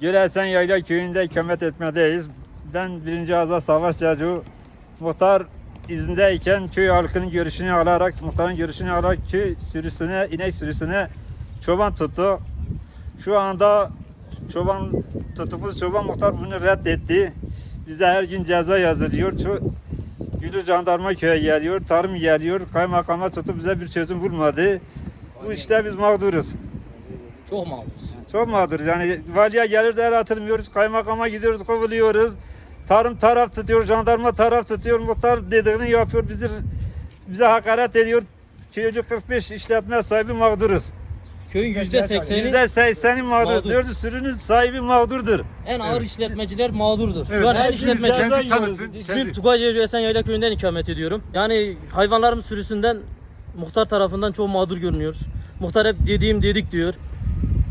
Gölesen Yayla köyünde ikamet etmedeyiz. Ben birinci Azat Savaş Cacu. Muhtar izindeyken köy halkının görüşünü alarak, muhtarın görüşünü alarak köy sürüsüne, inek sürüsüne çoban tuttu. Şu anda çoban tutukluz çoban muhtar bunu reddetti. Bize her gün ceza yazılıyor. Ço- Gülü jandarma köye geliyor, tarım geliyor. Kaymakama tutup bize bir çözüm bulmadı. Bu işte biz mağduruz. Çok mağdur. Çok mağdur. Yani valiye gelir de el atılmıyoruz. Kaymakama gidiyoruz, kovuluyoruz. Tarım taraf tutuyor, jandarma taraf tutuyor. Muhtar dediğini yapıyor. Bizi bize hakaret ediyor. Köyücü 45 işletme sahibi mağduruz. Köyün yüzde sekseni Yüzde sekseni mağdur. Mağdur. Dördü sürünün sahibi mağdurdur. en ağır işletmeciler mağdurdur. Evet, Şu an her işletmeci... tanıtın. İsmim Tugay Cevci Esen Yayla köyünden ikamet ediyorum. Yani hayvanlarımız sürüsünden muhtar tarafından çok mağdur görünüyoruz. Muhtar hep dediğim dedik diyor.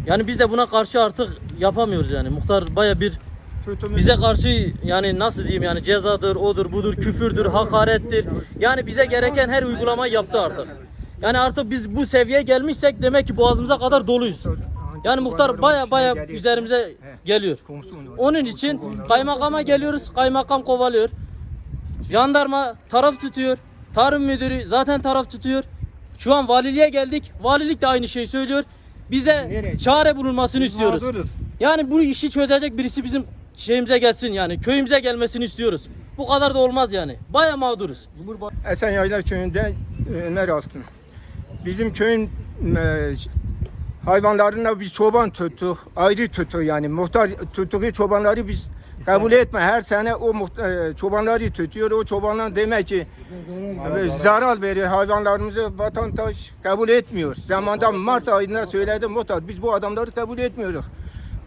Yani biz de buna karşı artık yapamıyoruz yani. Muhtar baya bir bize karşı yani nasıl diyeyim yani cezadır, odur, budur, küfürdür, hakarettir. Yani bize gereken her uygulamayı yaptı artık. Yani artık biz bu seviyeye gelmişsek demek ki boğazımıza kadar doluyuz. Yani muhtar baya baya üzerimize geliyor. Onun için kaymakama geliyoruz, kaymakam kovalıyor. Jandarma taraf tutuyor. Tarım müdürü zaten taraf tutuyor. Şu an valiliğe geldik. Valilik de aynı şeyi söylüyor. Bize çare bulunmasını istiyoruz. Mağduruz. Yani bu işi çözecek birisi bizim şeyimize gelsin yani köyümüze gelmesini istiyoruz. Bu kadar da olmaz yani. Baya mağduruz. Esen Yayla köyünde e, Ömer Altın. Bizim köyün e, hayvanlarına biz çoban tuttuk. Ayrı tuttuk yani. Muhtar tuttuğu çobanları biz kabul etme. Her sene o muht- e, çobanları tutuyor. O çobanlar demek ki e, zarar veriyor hayvanlarımızı vatandaş kabul etmiyor. Zamanda Mart ayında söyledim muhtar biz bu adamları kabul etmiyoruz.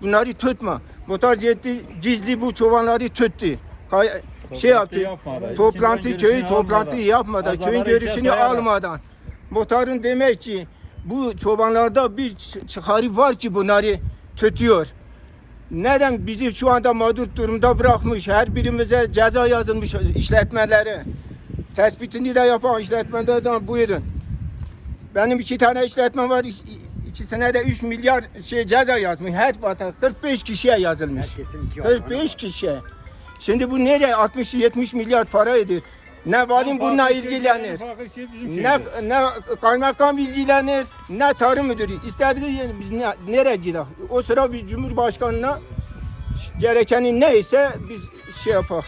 Bunları tutma. Muhtar gitti gizli bu çobanları tuttu. Kay- şey yaptı. Toplantı Kimsenin köyü görüşünü toplantı almadan. yapmadan, köyün görüşünü sayarak. almadan. Muhtarın demek ki bu çobanlarda bir çıkarı var ki bunları tutuyor. Neden bizi şu anda mağdur durumda bırakmış, her birimize ceza yazılmış işletmelere. Tespitini de yapan işletmelerden buyurun. Benim iki tane işletme var. İkisine de 3 milyar şey ceza yazmış. Her vatan 45 kişiye yazılmış. 45 kişiye. Şimdi bu nereye 60-70 milyar para ediyor. Ne valim bununla ilgilenir. bizim Ne, ne kaymakam ilgilenir, ne tarım müdürü. İstediği yer biz ne, nereye gidelim? O sıra biz Cumhurbaşkanına gerekeni neyse biz şey yapar.